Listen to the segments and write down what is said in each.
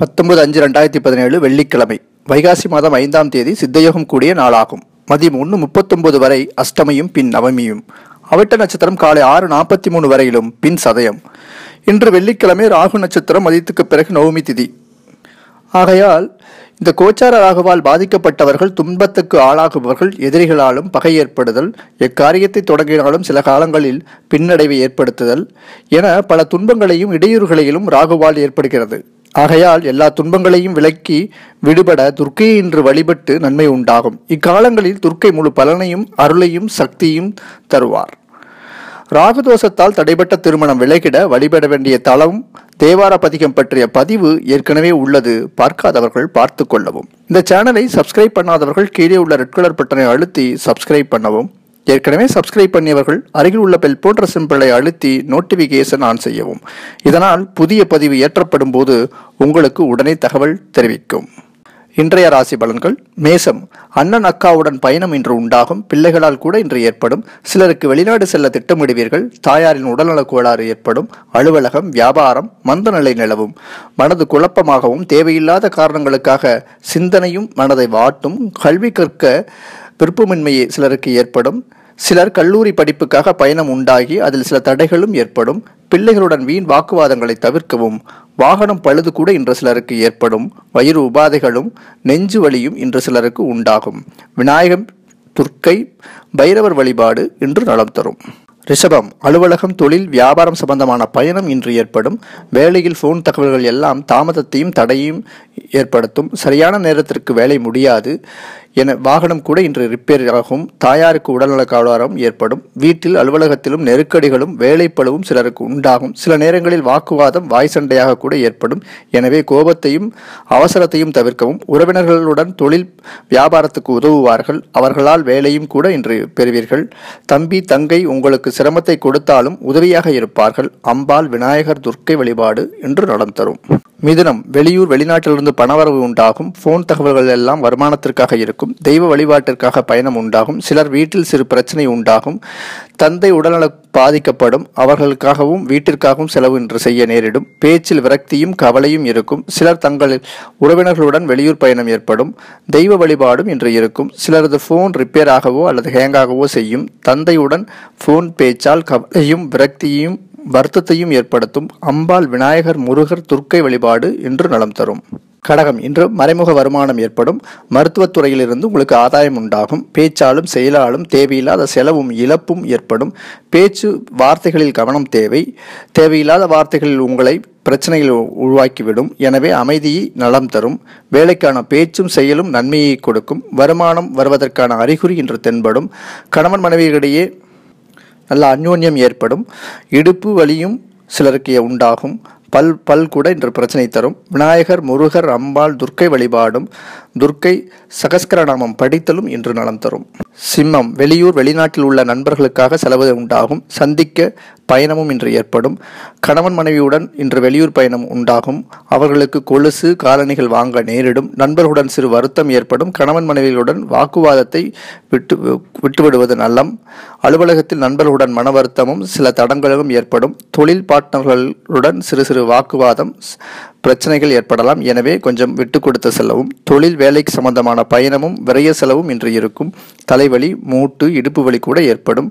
பத்தொன்பது அஞ்சு ரெண்டாயிரத்தி பதினேழு வெள்ளிக்கிழமை. வைகாசி மாதம் ஐந்தாம் தேதி சித்தயோகம் கூடிய நாளாகும். மதியம் ஒன்று முப்பத்தொன்பது வரை அஷ்டமியும் பின் நவமியும். அவிட்ட நட்சத்திரம் காலை ஆறு நாற்பத்தி மூணு வரையிலும் பின் சதயம். இன்று வெள்ளிக்கிழமை ராகு நட்சத்திரம் மதியத்துக்கு பிறகு நவமி திதி. ஆகையால் இந்த கோச்சார ராகுவால் பாதிக்கப்பட்டவர்கள் துன்பத்துக்கு ஆளாகுபவர்கள் எதிரிகளாலும் பகை ஏற்படுதல் எக்காரியத்தை தொடங்கினாலும் சில காலங்களில் பின்னடைவை ஏற்படுத்துதல் என பல துன்பங்களையும் இடையூறுகளையும் ராகுவால் ஏற்படுகிறது. ஆகையால் எல்லா துன்பங்களையும் விலக்கி விடுபட துர்க்கையை இன்று வழிபட்டு நன்மை உண்டாகும். இக்காலங்களில் துர்க்கை முழு பலனையும் அருளையும் சக்தியும் தருவார். ராகுதோஷத்தால் தடைபட்ட திருமணம் விலகிட வழிபட வேண்டிய தளம் தேவார பதிகம் பற்றிய பதிவு ஏற்கனவே உள்ளது. பார்க்காதவர்கள் பார்த்து கொள்ளவும். இந்த சேனலை சப்ஸ்கிரைப் பண்ணாதவர்கள் கீழே உள்ள ரெட் கலர் பட்டனை அழுத்தி சப்ஸ்கிரைப் பண்ணவும். ஏற்கனவே சப்ஸ்கிரைப் பண்ணியவர்கள் அருகில் உள்ள பெல் போன்ற சிம்பிளை அழுத்தி நோட்டிபிகேஷன் ஆன் செய்யவும். இதனால் புதிய பதிவு ஏற்றப்படும் போது உங்களுக்கு உடனே தகவல் தெரிவிக்கும். இன்றைய ராசி பலன்கள் மேசம் அண்ணன் அக்காவுடன் பயணம் இன்று உண்டாகும். பிள்ளைகளால் கூட இன்று ஏற்படும். சிலருக்கு வெளிநாடு செல்ல திட்டமிடுவீர்கள். தாயாரின் உடல்நலக் கோளாறு ஏற்படும். அலுவலகம் வியாபாரம் மந்தநிலை நிலவும். மனது குழப்பமாகவும் தேவையில்லாத காரணங்களுக்காக சிந்தனையும் மனதை வாட்டும். கல்வி கற்க விருப்பமின்மையை சிலருக்கு ஏற்படும். சிலர் கல்லூரி படிப்புக்காக பயணம் உண்டாகி அதில் சில தடைகளும் ஏற்படும். பிள்ளைகளுடன் வீண் வாக்குவாதங்களை தவிர்க்கவும் வாகனம் பழுது கூட இன்று சிலருக்கு ஏற்படும். வயிறு உபாதைகளும் நெஞ்சு வலியும் இன்று சிலருக்கு உண்டாகும். விநாயகம் துர்க்கை பைரவர் வழிபாடு இன்று நலம் தரும். ரிஷபம் அலுவலகம் தொழில் வியாபாரம் சம்பந்தமான பயணம் இன்று ஏற்படும். வேலையில் ஃபோன் தகவல்கள் எல்லாம் தாமதத்தையும் தடையும் ஏற்படுத்தும். சரியான நேரத்திற்கு வேலை முடியாது. என வாகனம் கூட இன்று ரிப்பேர் ஆகும் தாயாருக்கு உடல்நல கலவரம் ஏற்படும். வீட்டில் அலுவலகத்திலும் நெருக்கடிகளும் வேலைப்பளவும் சிலருக்கு உண்டாகும். சில நேரங்களில் வாக்குவாதம் வாய் சண்டையாக கூட ஏற்படும். எனவே கோபத்தையும் அவசரத்தையும் தவிர்க்கவும் உறவினர்களுடன் தொழில் வியாபாரத்துக்கு உதவுவார்கள். அவர்களால் வேலையும் கூட இன்று பெறுவீர்கள். தம்பி தங்கை உங்களுக்கு சிரமத்தை கொடுத்தாலும் உதவியாக இருப்பார்கள். அம்பாள் விநாயகர் துர்க்கை வழிபாடு என்று நலம் தரும். மிதுனம் வெளியூர் வெளிநாட்டிலிருந்து பணவரவு உண்டாகும். போன் தகவல்கள் எல்லாம் வருமானத்திற்காக இருக்கும். தெய்வ வழிபாட்டிற்காக பயணம் உண்டாகும். சிலர் வீட்டில் சிறு பிரச்சனை உண்டாகும். தந்தை உடல்நல பாதிக்கப்படும். அவர்களுக்காகவும் வீட்டிற்காகவும் செலவு இன்று செய்ய நேரிடும். பேச்சில் விரக்தியும் கவலையும் இருக்கும். சிலர் தங்கள் உறவினர்களுடன் வெளியூர் பயணம் ஏற்படும். தெய்வ வழிபாடும் இன்று இருக்கும். சிலரது போன் ரிப்பேர் ஆகவோ அல்லது ஹேங்காகவோ செய்யும். தந்தையுடன் போன் பேச்சால் கவலையும் விரக்தியும் வருத்தத்தையும் ஏற்படுத்தும். அம்பாள் விநாயகர் முருகர் துர்க்கை வழிபாடு இன்று நலம் தரும். கடகம். இன்று மறைமுக வருமானம் ஏற்படும். மருத்துவத் துறையிலிருந்து உங்களுக்கு ஆதாயம் உண்டாகும். பேச்சாலும் செயலாலும் தேவையில்லாத செலவும் இழப்பும் ஏற்படும். பேச்சு வார்த்தைகளில் கவனம் தேவை. தேவையில்லாத வார்த்தைகளில் உங்களை பிரச்சனைகள் உருவாக்கிவிடும். எனவே அமைதியை நலம் தரும். வேலைக்கான பேச்சும் செயலும் நன்மையை கொடுக்கும். வருமானம் வருவதற்கான அறிகுறி இன்று தென்படும். கணவன் மனைவிகளிடையே நல்ல அந்யோன்யம் ஏற்படும். இடுப்பு வலியும் சிலருக்கு உண்டாகும். பல் பல் கூட இன்று பிரச்சனை தரும். விநாயகர் முருகர் அம்பாள் துர்க்கை வழிபாடும் துர்க்கை சகஸ்கரநாமம் படித்தலும் இன்று நலம் தரும். சிம்மம் வெளியூர் வெளிநாட்டில் உள்ள நண்பர்களுக்காக செலவு உண்டாகும் சந்திக்க பயணமும் இன்று ஏற்படும். கணவன் மனைவியுடன் இன்று வெளியூர் பயணம் உண்டாகும். அவர்களுக்கு கொலுசு காலணிகள் வாங்க நேரிடும். நண்பர்களுடன் சிறு வருத்தம் ஏற்படும். கணவன் மனைவிகளுடன் வாக்குவாதத்தை விட்டு விட்டுவிடுவது நல்லம் அலுவலகத்தில் நண்பர்களுடன் மன வருத்தமும் சில தடங்களும் ஏற்படும். தொழில் பார்ட்னர்களுடன் சிறு சிறு வாக்குவாதம் பிரச்சனைகள் ஏற்படலாம். எனவே கொஞ்சம் விட்டு கொடுத்து செல்லவும் தொழில் வேலைக்கு சம்பந்தமான பயணமும் விரைய செலவும் இன்று இருக்கும். தலைவலி மூட்டு இடுப்பு வலி கூட ஏற்படும்.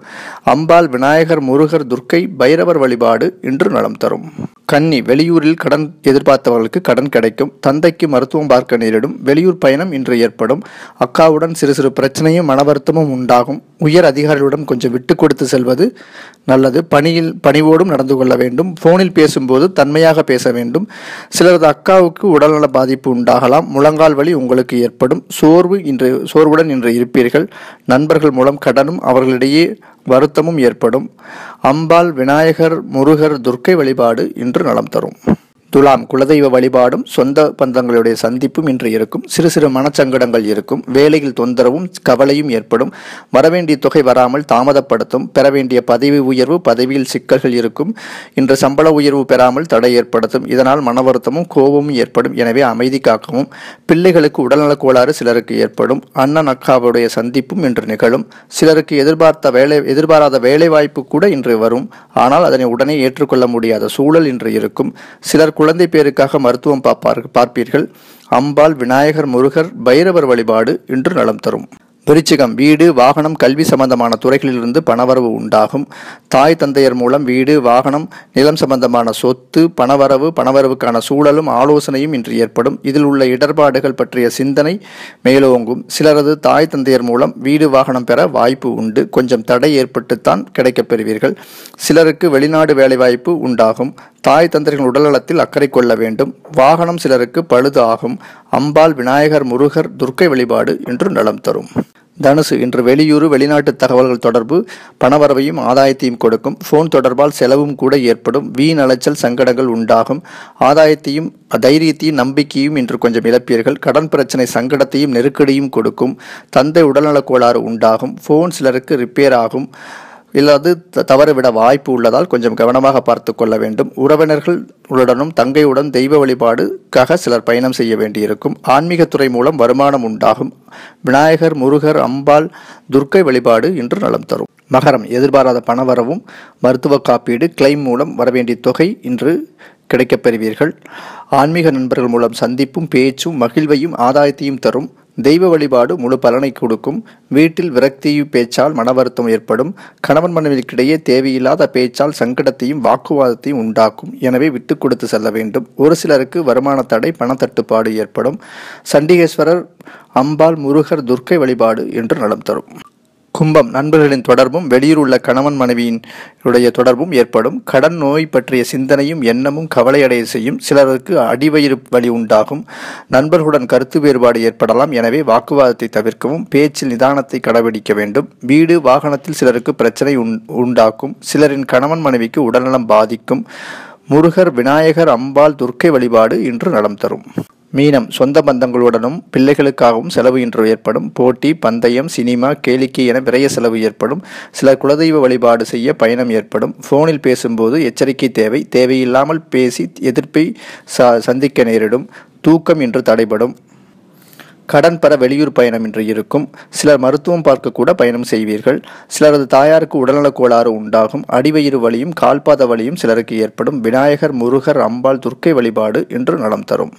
அம்பாள் விநாயகர் முருகர் துர்க்கை பைரவர் வழிபாடு இன்று நலம் தரும். கன்னி வெளியூரில் கடன் எதிர்பார்த்தவர்களுக்கு கடன் கிடைக்கும். தந்தைக்கு மருத்துவம் பார்க்க நேரிடும். வெளியூர் பயணம் இன்று ஏற்படும். அக்காவுடன் சிறு சிறு பிரச்சனையும் மன வருத்தமும் உண்டாகும். உயர் அதிகாரிகளுடன் கொஞ்சம் விட்டு கொடுத்து செல்வது நல்லது. பணியில் பணிவோடும் நடந்து கொள்ள வேண்டும். போனில் பேசும்போது தன்மையாக பேச வேண்டும். சிலரது அக்காவுக்கு உடல்நல பாதிப்பு உண்டாகலாம். முழங்கால் வலி உங்களுக்கு ஏற்படும். சோர்வு இன்று சோர்வுடன் இன்று இருப்பீர்கள். நண்பர்கள் மூலம் கடனும் அவர்களிடையே வருத்தமும் ஏற்படும். அம்பாள் விநாயகர் முருகர் துர்க்கை வழிபாடு இன்று நலம் தரும். துலாம் குலதெய்வ வழிபாடும் சொந்த பந்தங்களுடைய சந்திப்பும் இன்று இருக்கும். சிறு சிறு மனச்சங்கடங்கள் இருக்கும். வேலையில் தொந்தரவும் கவலையும் ஏற்படும். வரவேண்டிய தொகை வராமல் தாமதப்படுத்தும். பெற வேண்டிய பதவி உயர்வு பதவியில் சிக்கல்கள் இருக்கும். இன்று சம்பள உயர்வு பெறாமல் தடை ஏற்படுத்தும். இதனால் மன வருத்தமும் கோபமும் ஏற்படும். எனவே அமைதி காக்கவும். பிள்ளைகளுக்கு உடல்நலக் கோளாறு சிலருக்கு ஏற்படும். அண்ணன் அக்காவுடைய சந்திப்பும் இன்று நிகழும். சிலருக்கு எதிர்பார்த்த வேலை எதிர்பாராத வேலைவாய்ப்பு கூட இன்று வரும். ஆனால் அதனை உடனே ஏற்றுக்கொள்ள முடியாத சூழல் இன்று இருக்கும். சிலர் குழந்தை பேருக்காக மருத்துவம் பார்ப்பார் பார்ப்பீர்கள். அம்பாள் விநாயகர் முருகர் பைரவர் வழிபாடு இன்று நலம் தரும். விருச்சிகம் வீடு வாகனம் கல்வி சம்பந்தமான துறைகளிலிருந்து பணவரவு உண்டாகும். தாய் தந்தையர் மூலம் வீடு வாகனம் நிலம் சம்பந்தமான சொத்து பணவரவு பணவரவுக்கான சூழலும் ஆலோசனையும் இன்று ஏற்படும். இதில் உள்ள இடர்பாடுகள் பற்றிய சிந்தனை மேலோங்கும். சிலரது தாய் தந்தையர் மூலம் வீடு வாகனம் பெற வாய்ப்பு உண்டு. கொஞ்சம் தடை ஏற்பட்டுத்தான் கிடைக்கப் பெறுவீர்கள். சிலருக்கு வெளிநாடு வேலைவாய்ப்பு உண்டாகும். தாய் தந்திரிகள் உடல்நலத்தில் அக்கறை கொள்ள வேண்டும். வாகனம் சிலருக்கு பழுது ஆகும். அம்பாள் விநாயகர் முருகர் துர்க்கை வழிபாடு என்று நலம் தரும். தனுசு இன்று வெளியூர் வெளிநாட்டு தகவல்கள் தொடர்பு பணவரவையும் ஆதாயத்தையும் கொடுக்கும். ஃபோன் தொடர்பால் செலவும் கூட ஏற்படும். வீண் அலைச்சல் சங்கடங்கள் உண்டாகும். ஆதாயத்தையும் தைரியத்தையும் நம்பிக்கையும் இன்று கொஞ்சம் இழப்பீர்கள். கடன் பிரச்சனை சங்கடத்தையும் நெருக்கடியும் கொடுக்கும். தந்தை உடல்நலக் கோளாறு உண்டாகும். ஃபோன் சிலருக்கு ரிப்பேர் ஆகும். இல்லாது தவறுவிட வாய்ப்பு உள்ளதால் கொஞ்சம் கவனமாக பார்த்து கொள்ள வேண்டும். உறவினர்களுடனும் தங்கையுடன் தெய்வ வழிபாடுக்காக சிலர் பயணம் செய்ய வேண்டியிருக்கும். ஆன்மீகத்துறை மூலம் வருமானம் உண்டாகும். விநாயகர் முருகர் அம்பாள் துர்க்கை வழிபாடு இன்று நலம் தரும். மகரம் எதிர்பாராத பணவரவும் மருத்துவ காப்பீடு கிளைம் மூலம் வரவேண்டிய தொகை இன்று கிடைக்கப் பெறுவீர்கள். ஆன்மீக நண்பர்கள் மூலம் சந்திப்பும் பேச்சும் மகிழ்வையும் ஆதாயத்தையும் தரும். தெய்வ வழிபாடு முழு பலனை கொடுக்கும். வீட்டில் விரக்தி பேச்சால் மன வருத்தம் ஏற்படும். கணவன் மனைவிக்கிடையே தேவையில்லாத பேச்சால் சங்கடத்தையும் வாக்குவாதத்தையும் உண்டாக்கும். எனவே விட்டு கொடுத்து செல்ல வேண்டும். ஒரு சிலருக்கு வருமான தடை பணத்தட்டுப்பாடு ஏற்படும். சண்டிகேஸ்வரர் அம்பாள் முருகர் துர்க்கை வழிபாடு என்று நலம் தரும். கும்பம் நண்பர்களின் தொடர்பும் வெளியூர் உள்ள கணவன் மனைவியின் உடைய தொடர்பும் ஏற்படும். கடன் நோய் பற்றிய சிந்தனையும் எண்ணமும் கவலையடைய செய்யும். சிலருக்கு அடிவயிறு வலி உண்டாகும். நண்பர்களுடன் கருத்து வேறுபாடு ஏற்படலாம். எனவே வாக்குவாதத்தை தவிர்க்கவும் பேச்சில் நிதானத்தை கடைபிடிக்க வேண்டும். வீடு வாகனத்தில் சிலருக்கு பிரச்சனை உண்டாக்கும். சிலரின் கணவன் மனைவிக்கு உடல்நலம் பாதிக்கும். முருகர் விநாயகர் அம்பாள் துர்க்கை வழிபாடு இன்று நலம் தரும். மீனம் சொந்த பந்தங்களுடனும் பிள்ளைகளுக்காகவும் செலவு இன்று ஏற்படும். போட்டி பந்தயம் சினிமா கேளிக்கை என விரைய செலவு ஏற்படும். சிலர் குலதெய்வ வழிபாடு செய்ய பயணம் ஏற்படும். போனில் பேசும்போது எச்சரிக்கை தேவை. தேவையில்லாமல் பேசி எதிர்ப்பை சந்திக்க நேரிடும். தூக்கம் இன்று தடைபடும். கடன் பெற வெளியூர் பயணம் இன்று இருக்கும். சிலர் மருத்துவம் பார்க்க கூட பயணம் செய்வீர்கள். சிலரது தாயாருக்கு உடல்நலக் கோளாறு உண்டாகும். அடிவயிறு வலியும் கால்பாத வலியும் சிலருக்கு ஏற்படும். விநாயகர் முருகர் அம்பாள் துர்க்கை வழிபாடு என்று நலம் தரும்.